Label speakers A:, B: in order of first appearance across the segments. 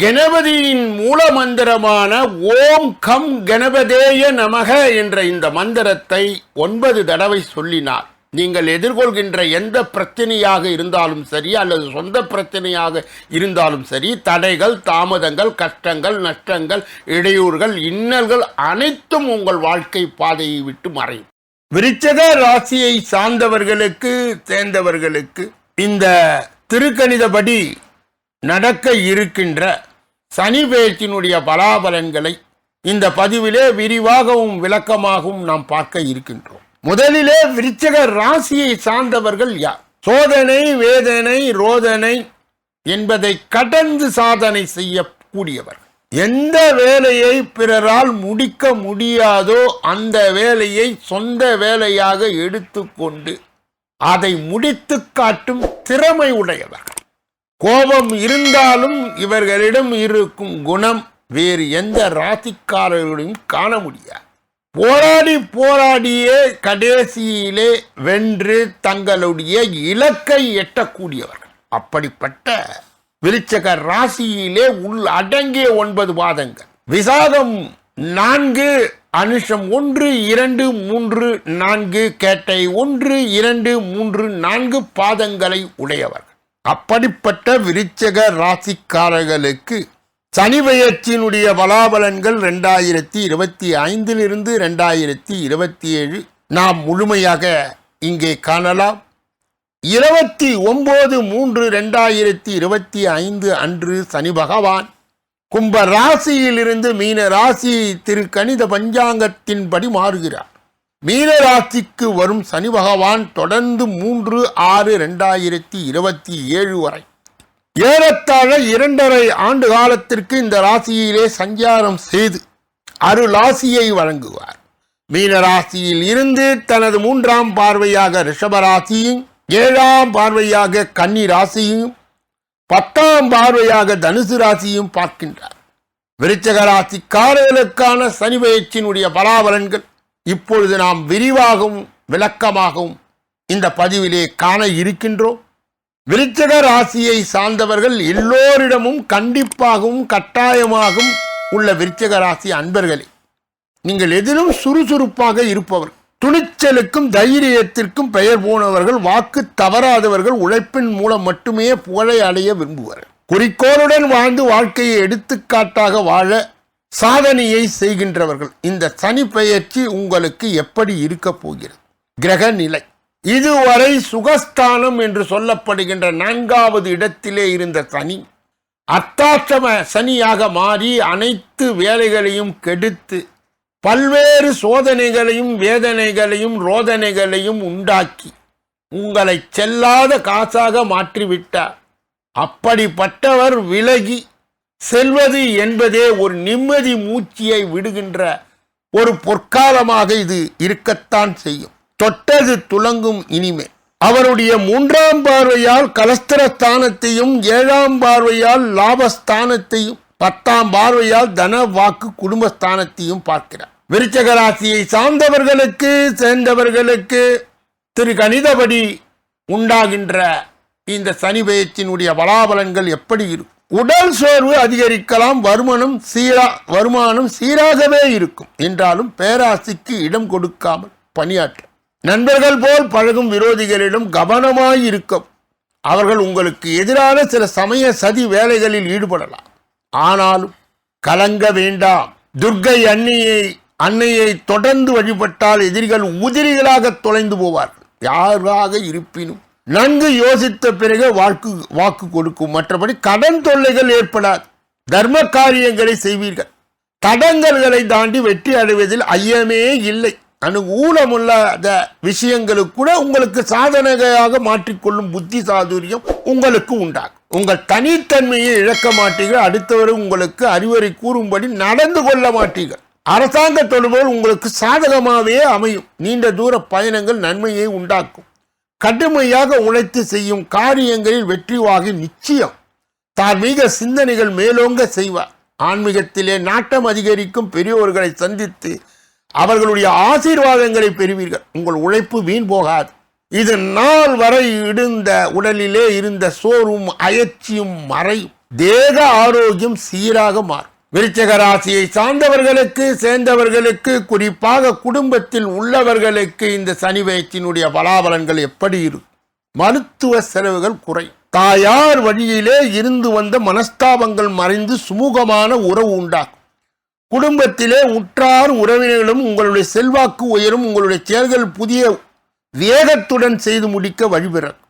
A: கணபதியின் மூல மந்திரமான ஓம் கம் கணபதேய நமக என்ற இந்த மந்திரத்தை ஒன்பது தடவை சொல்லினார். நீங்கள் எதிர்கொள்கின்ற எந்த பிரச்சனையாக இருந்தாலும் சரி அல்லது சொந்த பிரச்சனையாக இருந்தாலும் சரி தடைகள் தாமதங்கள் கஷ்டங்கள் நஷ்டங்கள் இடையூறுகள் இன்னல்கள் அனைத்தும் உங்கள் வாழ்க்கை பாதையை விட்டு மறையும். விருச்சக ராசியை சார்ந்தவர்களுக்கு சேர்ந்தவர்களுக்கு இந்த திருக்கணிதபடி நடக்க இருக்கின்ற சனி பேச்சினுடைய பலாபலன்களை இந்த பதிவிலே விரிவாகவும் விளக்கமாகவும் நாம் பார்க்க இருக்கின்றோம். முதலிலே விருச்சக ராசியை சார்ந்தவர்கள் யார்? சோதனை வேதனை ரோதனை என்பதை கடந்து சாதனை செய்யக்கூடியவர். எந்த வேலையை பிறரால் முடிக்க முடியாதோ அந்த வேலையை சொந்த வேலையாக எடுத்துக்கொண்டு அதை முடித்து காட்டும் திறமை உடையவர்கள் கோபம் இருந்தாலும் இவர்களிடம் இருக்கும் குணம் வேறு எந்த ராசிக்காரர்களையும் காண முடியாது. போராடி போராடியே கடைசியிலே வென்று தங்களுடைய இலக்கை எட்டக்கூடியவர்கள். அப்படிப்பட்ட விருச்சக ராசியிலே உள் அடங்கிய ஒன்பது பாதங்கள். விசாகம் நான்கு அனுஷம் ஒன்று இரண்டு மூன்று நான்கு கேட்டை ஒன்று இரண்டு மூன்று நான்கு பாதங்களை உடையவர். அப்படிப்பட்ட விருச்சக ராசிக்காரர்களுக்கு சனி பெயர்ச்சியினுடைய பலாபலன்கள் ரெண்டாயிரத்தி இருபத்தி ஐந்திலிருந்து ரெண்டாயிரத்தி இருபத்தி ஏழு. நாம் முழுமையாக இங்கே காணலாம். இருபத்தி ஒன்பது மூன்று ரெண்டாயிரத்தி இருபத்தி ஐந்து அன்று சனி பகவான் கும்ப ராசியிலிருந்து மீன ராசி திரு கணித பஞ்சாங்கத்தின்படி மாறுகிறார். மீனராசிக்கு வரும் சனி பகவான் தொடர்ந்து மூன்று ஆறு ரெண்டாயிரத்தி இருபத்தி ஏழு வரை. ஏறத்தாழ இரண்டரை ஆண்டு காலத்திற்கு இந்த ராசியிலே சஞ்சாரம் செய்து அருளாசியை வழங்குவார். மீனராசியில் இருந்து தனது மூன்றாம் பார்வையாக ரிஷபராசியும் ஏழாம் பார்வையாக கன்னி ராசியும் பத்தாம் பார்வையாக தனுசு ராசியும் பார்க்கின்றார். விருச்சக ராசிக்காரர்களுக்கான சனி பயிற்சியினுடைய பலாபலன்கள் இப்பொழுது நாம் விரிவாகவும் விளக்கமாகவும் இந்த பதிவிலே காண இருக்கின்றோம். விருச்சக ராசியை சார்ந்தவர்கள் எல்லோரிடமும் கண்டிப்பாகவும் கட்டாயமாகவும் உள்ள விருச்சக ராசி அன்பர்களே நீங்கள் எதிலும் சுறுசுறுப்பாக இருப்பவர் துணிச்சலுக்கும் தைரியத்திற்கும் பெயர் போனவர்கள் வாக்கு தவறாதவர்கள் உழைப்பின் மூலம் மட்டுமே புகழை அடைய விரும்புவார்கள் குறிக்கோளுடன் வாழ்ந்து வாழ்க்கையை எடுத்துக்காட்டாக வாழ சாதனையை செய்கின்றவர்கள். இந்த சனி பெயர்ச்சி உங்களுக்கு எப்படி இருக்க போகிறது? கிரக நிலை. இதுவரை சுகஸ்தானம் என்று சொல்லப்படுகின்ற நான்காவது இடத்திலே இருந்த சனி அர்த்தாட்சம சனியாக மாறி அனைத்து வேலைகளையும் கெடுத்து பல்வேறு சோதனைகளையும் வேதனைகளையும் ரோதனைகளையும் உண்டாக்கி உங்களை செல்லாத காசாக மாற்றிவிட்டார். அப்படிப்பட்டவர் விலகி செல்வது என்பதே ஒரு நிம்மதி மூச்சியை விடுகின்ற ஒரு பொற்காலமாக இது இருக்கத்தான் செய்யும். தொட்டது துலங்கும் இனிமே அவருடைய மூன்றாம் பார்வையால் கலஸ்திரஸ்தானத்தையும் ஏழாம் பார்வையால் லாபஸ்தானத்தையும் பத்தாம் பார்வையால் தன வாக்கு குடும்பஸ்தானத்தையும் பார்க்கிறார். விருச்சக ராசியை சார்ந்தவர்களுக்கு சேர்ந்தவர்களுக்கு திரு கணிதபடி உண்டாகின்ற இந்த சனி பெயர்ச்சியினுடைய பலாபலன்கள் எப்படி இருக்கும்? உடல் சோர்வு அதிகரிக்கலாம் வருமானம் சீரா வருமானம் சீராகவே இருக்கும். என்றாலும் பேராசிக்கு இடம் கொடுக்காமல் பணியாற்ற. நண்பர்கள் போல் பழகும் விரோதிகளிடம் கவனமாய் இருக்கும் அவர்கள் உங்களுக்கு எதிரான சில சமய சதி வேலைகளில் ஈடுபடலாம். ஆனாலும் கலங்க வேண்டாம். துர்க்கை அன்னையை அன்னையை தொடர்ந்து வழிபட்டால் எதிரிகள் உதிரிகளாக தொலைந்து போவார்கள். யாராக இருப்பினும் நன்கு யோசித்த பிறகு வாக்கு வாக்கு கொடுக்கும். மற்றபடி கடன் தொல்லைகள் ஏற்படாது. தர்ம காரியங்களை செய்வீர்கள். தடங்கல்களை தாண்டி வெற்றி அடைவதில் ஐயமே இல்லை. அனுகூலமுல்லாத விஷயங்களுக்கு கூட உங்களுக்கு சாதனையாக மாற்றிக்கொள்ளும் புத்தி சாதுரியம் உங்களுக்கு உண்டாகும். உங்கள் தனித்தன்மையை இழக்க மாட்டீர்கள். அடுத்தவர் உங்களுக்கு அறிவுரை கூறும்படி நடந்து கொள்ள மாட்டீர்கள். அரசாங்க தொடர்புகள் உங்களுக்கு சாதகமாகவே அமையும். நீண்ட தூர பயணங்கள் நன்மையை உண்டாக்கும். கடுமையாக உழைத்து செய்யும் காரியங்களில் வெற்றிவாகி நிச்சயம். தார்மீக சிந்தனைகள் மேலோங்க செய்வார். ஆன்மீகத்திலே நாட்டம் அதிகரிக்கும் பெரியோர்களை சந்தித்து அவர்களுடைய ஆசீர்வாதங்களை பெறுவீர்கள். உங்கள் உழைப்பு வீண் போகாது. இது நாள் வரை இருந்த உடலிலே இருந்த சோர்வும் அயற்சியும் மறையும். தேக ஆரோக்கியம் சீராக மாறும். விருச்சக ராசியை சார்ந்தவர்களுக்கு சேர்ந்தவர்களுக்கு குறிப்பாக குடும்பத்தில் உள்ளவர்களுக்கு இந்த சனி வயத்தினுடைய பலாபலன்கள் எப்படி இருக்கும் மருத்துவ செலவுகள் குறை. தாயார் வழியிலே இருந்து வந்த மனஸ்தாபங்கள் மறைந்து சுமூகமான உறவு உண்டாகும். குடும்பத்திலே உற்றார் உறவினர்களும் உங்களுடைய செல்வாக்கு உயரும் உங்களுடைய செயல்கள் புதிய வேகத்துடன் செய்து முடிக்க வழிபிறக்கும்.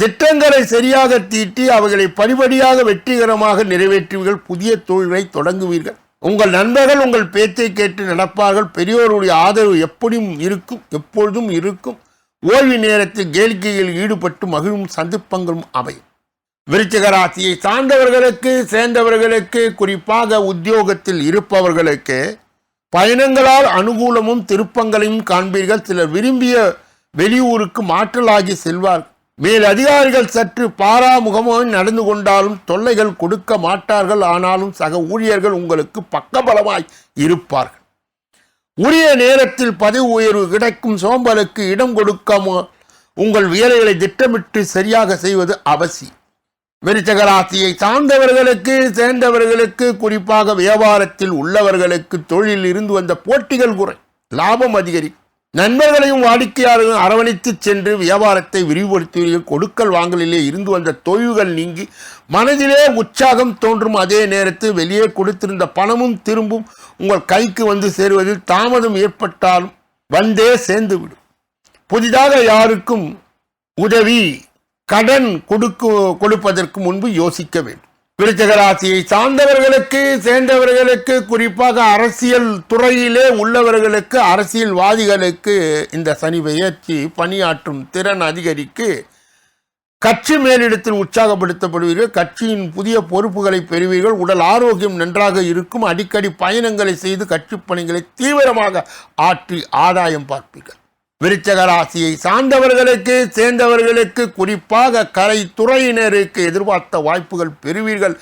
A: திட்டங்களை சரியாக தீட்டி அவைகளை படிப்படியாக வெற்றிகரமாக நிறைவேற்றுவீர்கள். புதிய தொழிலை தொடங்குவீர்கள். உங்கள் நண்பர்கள் உங்கள் பேச்சை கேட்டு நடப்பார்கள். பெரியோருடைய ஆதரவு எப்படியும் இருக்கும் எப்பொழுதும் இருக்கும். ஓய்வு நேரத்தில் கேளிக்கையில் ஈடுபட்டு மகிழும் சந்திப்பங்களும் அவை. விருச்சிக ராசியை சார்ந்தவர்களுக்கு சேர்ந்தவர்களுக்கு குறிப்பாக உத்தியோகத்தில் இருப்பவர்களுக்கு பயணங்களால் அனுகூலமும் திருப்பங்களையும் காண்பீர்கள். சிலர் விரும்பிய வெளியூருக்கு மாற்றலாகி செல்வார்கள். மேல் அதிகாரிகள் சற்று பாராமுகமாக நடந்து கொண்டாலும் தொல்லைகள் கொடுக்க மாட்டார்கள். ஆனாலும் சக ஊழியர்கள் உங்களுக்கு பக்கபலமாய் இருப்பார்கள். உரிய நேரத்தில் பதவி உயர்வு கிடைக்கும் சோம்பலுக்கு இடம் கொடுக்காமல் உங்கள் வேலைகளை திட்டமிட்டு சரியாக செய்வது அவசியம். விருச்சகராசியை சார்ந்தவர்களுக்கு சேர்ந்தவர்களுக்கு குறிப்பாக வியாபாரத்தில் உள்ளவர்களுக்கு தொழிலில் இருந்து வந்த போட்டிகள் குறை. லாபம் அதிகரிக்கும். நண்பர்களையும் வாடிக்கையாளர்களும் அரவணைத்து சென்று வியாபாரத்தை விரிவுபடுத்துவீர்கள் கொடுக்கல் வாங்கலிலே இருந்து வந்த தொய்வுகள் நீங்கி மனதிலே உற்சாகம் தோன்றும் அதே நேரத்தில் வெளியே கொடுத்திருந்த பணமும் திரும்பும் உங்கள் கைக்கு வந்து சேருவதில் தாமதம் ஏற்பட்டாலும் வந்தே சேர்ந்துவிடும். புதிதாக யாருக்கும் உதவி கடன் கொடுக்கு கொடுப்பதற்கு முன்பு யோசிக்க வேண்டும். விருச்சகராசியை சார்ந்தவர்களுக்கு சேர்ந்தவர்களுக்கு குறிப்பாக அரசியல் துறையிலே உள்ளவர்களுக்கு அரசியல்வாதிகளுக்கு இந்த சனி பெயர்ச்சி பணியாற்றும் திறன் அதிகரிக்கு கட்சி மேலிடத்தில் உற்சாகப்படுத்தப்படுவீர்கள். கட்சியின் புதிய பொறுப்புகளை பெறுவீர்கள். உடல் ஆரோக்கியம் நன்றாக இருக்கும். அடிக்கடி பயணங்களை செய்து கட்சிப் பணிகளை தீவிரமாக ஆற்றி ஆதாயம் பார்ப்பீர்கள். விருச்சக ராசியை சார்ந்தவர்களுக்கு சேர்ந்தவர்களுக்கு குறிப்பாக கலை துறையினருக்கு எதிர்பார்த்த வாய்ப்புகள் பெறுவீர்கள்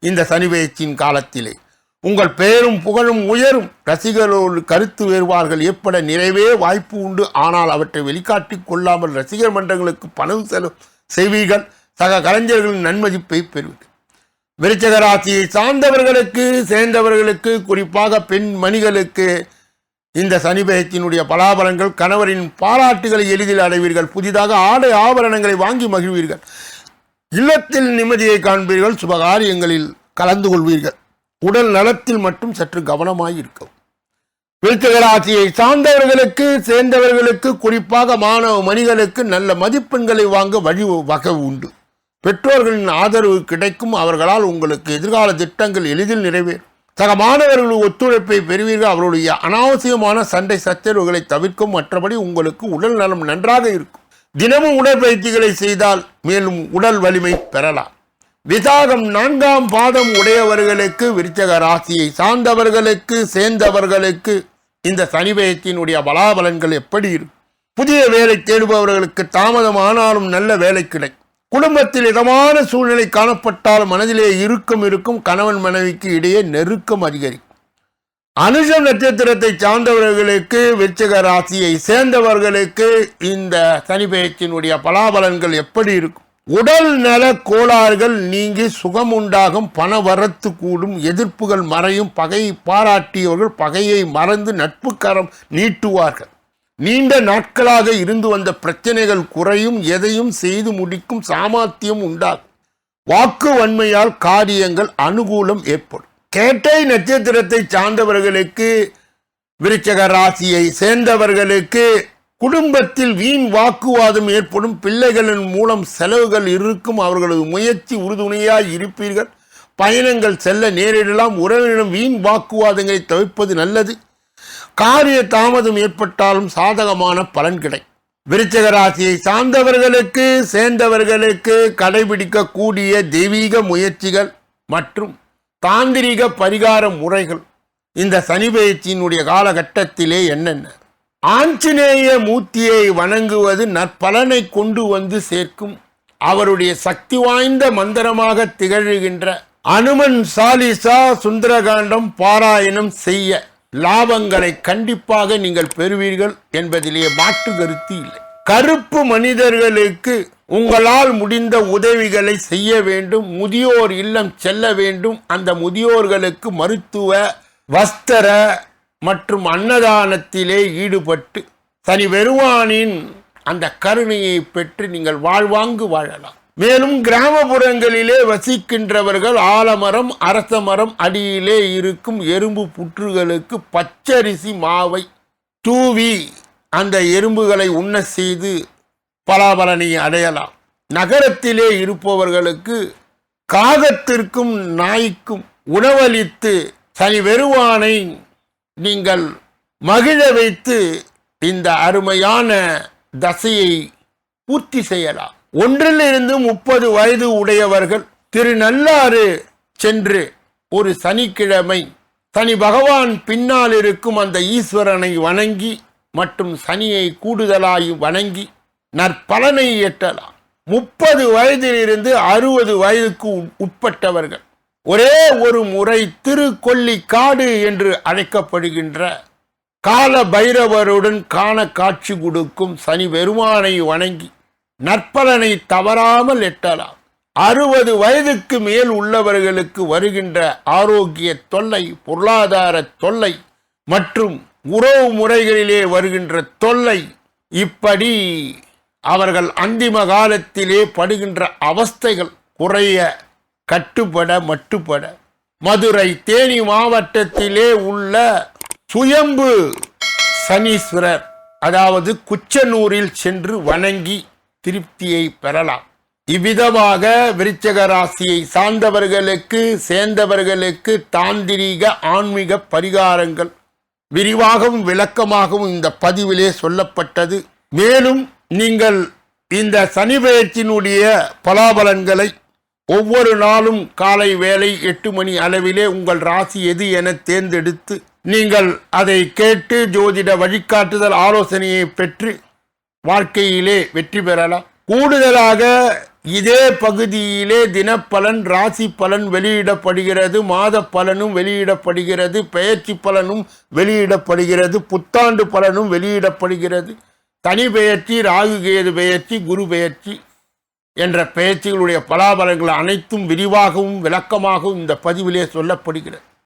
A: இந்த சனி காலத்திலே. உங்கள் பெயரும் புகழும் உயரும். ரசிகர்களோடு கருத்து வேறுபாடுகள் ஏற்பட நிறைவே வாய்ப்பு உண்டு. ஆனால் அவற்றை வெளிக்காட்டிக் கொள்ளாமல் ரசிகர் மன்றங்களுக்கு பணம் செலவு செய்வீர்கள். சக கலைஞர்களின் நன்மதிப்பை பெறுவீர்கள். விருச்சக ராசியை சார்ந்தவர்களுக்கு சேர்ந்தவர்களுக்கு குறிப்பாக பெண் மணிகளுக்கு இந்த சனி பலாபலங்கள் கணவரின் பாராட்டுகளை எளிதில் அடைவீர்கள். புதிதாக ஆடை ஆபரணங்களை வாங்கி மகிழ்வீர்கள். இல்லத்தில் நிம்மதியை காண்பீர்கள். சுபகாரியங்களில் கலந்து கொள்வீர்கள். உடல் நலத்தில் மட்டும் சற்று கவனமாய் இருக்கும் விருத்தகராசியை சார்ந்தவர்களுக்கு சேர்ந்தவர்களுக்கு குறிப்பாக மாணவ மணிகளுக்கு நல்ல மதிப்பெண்களை வாங்க வழி வகை உண்டு. பெற்றோர்களின் ஆதரவு கிடைக்கும். அவர்களால் உங்களுக்கு எதிர்கால திட்டங்கள் எளிதில் நிறைவேறும். சக மாணவர்கள் ஒத்துழைப்பை பெறுவீர்கள். அவருடைய அனாவசியமான சண்டை சச்சரவுகளை தவிர்க்கும் மற்றபடி உங்களுக்கு உடல் நலம் நன்றாக இருக்கும். தினமும் உடற்பயிற்சிகளை செய்தால் மேலும் உடல் வலிமை பெறலாம். விசாகம் நான்காம் பாதம் உடையவர்களுக்கு விருச்சக ராசியை சார்ந்தவர்களுக்கு சேர்ந்தவர்களுக்கு இந்த சனி பெயர்ச்சியினுடைய பலாபலன்கள் எப்படி இருக்கும்? புதிய வேலை தேடுபவர்களுக்கு தாமதமானாலும் நல்ல வேலை கிடைக்கும். குடும்பத்தில் இதமான சூழ்நிலை காணப்பட்டால் மனதிலே இறுக்கம் இருக்கும் கணவன் மனைவிக்கு இடையே நெருக்கம் அதிகரிக்கும். அனுஷம் நட்சத்திரத்தை சார்ந்தவர்களுக்கு விருச்சிக ராசியை சேர்ந்தவர்களுக்கு இந்த சனி பெயர்ச்சியினுடைய பலாபலன்கள் எப்படி இருக்கும்? உடல் நல கோளாறுகள் நீங்கி சுகம் உண்டாகும் பண வரத்து கூடும் எதிர்ப்புகள் மறையும் பகையை பாராட்டியவர்கள் பகையை மறந்து நட்புக்கரம் நீட்டுவார்கள். நீண்ட நாட்களாக இருந்து வந்த பிரச்சனைகள் குறையும் எதையும் செய்து முடிக்கும் சாமர்த்தியம் உண்டாகும். வாக்கு வன்மையால் காரியங்கள் அனுகூலம் ஏற்படும். கேட்டை நட்சத்திரத்தை சார்ந்தவர்களுக்கு விருச்சக ராசியை சேர்ந்தவர்களுக்கு குடும்பத்தில் வீண் வாக்குவாதம் ஏற்படும். பிள்ளைகளின் மூலம் செலவுகள் இருக்கும். அவர்களது முயற்சி உறுதுணையாய் இருப்பீர்கள். பயணங்கள் செல்ல நேரிடலாம். உறவினரிடம் வீண் வாக்குவாதங்களை தவிர்ப்பது நல்லது. காரிய தாமதம் ஏற்பட்டாலும் சாதகமான பலன் கிடைக்கும். விருச்சக ராசியை சார்ந்தவர்களுக்கு சேர்ந்தவர்களுக்கு கடைபிடிக்கக்கூடிய தெய்வீக முயற்சிகள் மற்றும் தாந்திரிக பரிகார முறைகள் இந்த சனி பயிற்சியினுடைய காலகட்டத்திலே என்னென்ன? ஆஞ்சநேய மூர்த்தியை வணங்குவது நற்பலனை கொண்டு வந்து சேர்க்கும் அவருடைய சக்தி வாய்ந்த மந்திரமாக திகழ்கின்ற அனுமன் சாலிசா சுந்தரகாண்டம் பாராயணம் செய்ய லாபங்களை கண்டிப்பாக நீங்கள் பெறுவீர்கள் என்பதிலே மாற்று கருத்து இல்லை. கருப்பு மனிதர்களுக்கு உங்களால் முடிந்த உதவிகளை செய்ய வேண்டும் முதியோர் இல்லம் செல்ல வேண்டும். அந்த முதியோர்களுக்கு மருத்துவ வஸ்திர மற்றும் அன்னதானத்திலே ஈடுபட்டு சனி பெருமானின் அந்த கருணையை பெற்று நீங்கள் வாழ்வாங்கு வாழலாம். மேலும் கிராமப்புறங்களிலே வசிக்கின்றவர்கள் ஆலமரம் அரச மரம் அடியிலே இருக்கும் எறும்பு புற்றுகளுக்கு பச்சரிசி மாவை தூவி அந்த எறும்புகளை உண்ண செய்து பலாபலனை அடையலாம். நகரத்திலே இருப்பவர்களுக்கு காகத்திற்கும் நாய்க்கும் உணவளித்து சனி வெறுவானை நீங்கள் மகிழ வைத்து இந்த அருமையான தசையை பூர்த்தி செய்யலாம். ஒன்றிலிருந்து முப்பது வயது உடையவர்கள் திருநள்ளாறு சென்று ஒரு சனிக்கிழமை சனி பகவான் பின்னால் இருக்கும் அந்த ஈஸ்வரனை வணங்கி மற்றும் சனியை கூடுதலாய் வணங்கி நற்பலனை எட்டலாம் முப்பது வயதிலிருந்து அறுபது வயதுக்கு உட்- உட்பட்டவர்கள் ஒரே ஒரு முறை திருக்கொல்லிக்காடு என்று அழைக்கப்படுகின்ற கால பைரவருடன் காண காட்சி கொடுக்கும் சனி பெருமானை வணங்கி நற்பலனை தவறாமல் எட்டலாம். அறுபது வயதுக்கு மேல் உள்ளவர்களுக்கு வருகின்ற ஆரோக்கிய தொல்லை பொருளாதார தொல்லை மற்றும் உறவு முறைகளிலே வருகின்ற தொல்லை இப்படி அவர்கள் அந்திம காலத்திலே படுகின்ற அவஸ்தைகள் குறைய கட்டுப்பட மட்டுப்பட. மதுரை தேனி மாவட்டத்திலே உள்ள சுயம்பு சனீஸ்வரர் அதாவது குச்சனூரில் சென்று வணங்கி திருப்தியை பெறலாம். இவ்விதமாக விருச்சக ராசியை சார்ந்தவர்களுக்கு சேர்ந்தவர்களுக்கு தாந்திரீக ஆன்மீக பரிகாரங்கள் விரிவாகவும் விளக்கமாகவும் இந்த பதிவிலே சொல்லப்பட்டது. மேலும் நீங்கள் இந்த சனி பெயர்ச்சியினுடைய பலாபலன்களை ஒவ்வொரு நாளும் காலை வேலை எட்டு மணி அளவிலே உங்கள் ராசி எது என தேர்ந்தெடுத்து நீங்கள் அதை கேட்டு ஜோதிட வழிகாட்டுதல் ஆலோசனையை பெற்று வாழ்க்கையிலே வெற்றி பெறலாம். கூடுதலாக இதே பகுதியிலே தினப்பலன் ராசி பலன் வெளியிடப்படுகிறது மாத பலனும் வெளியிடப்படுகிறது பெயர்ச்சி பலனும் வெளியிடப்படுகிறது புத்தாண்டு பலனும் வெளியிடப்படுகிறது. தனி பெயர்ச்சி ராகு கேது பெயர்ச்சி குரு பெயர்ச்சி என்ற பெயர்ச்சிகளுடைய பலாபலங்கள் அனைத்தும் விரிவாகவும் விளக்கமாகவும் இந்த பதிவிலே சொல்லப்படுகிறது.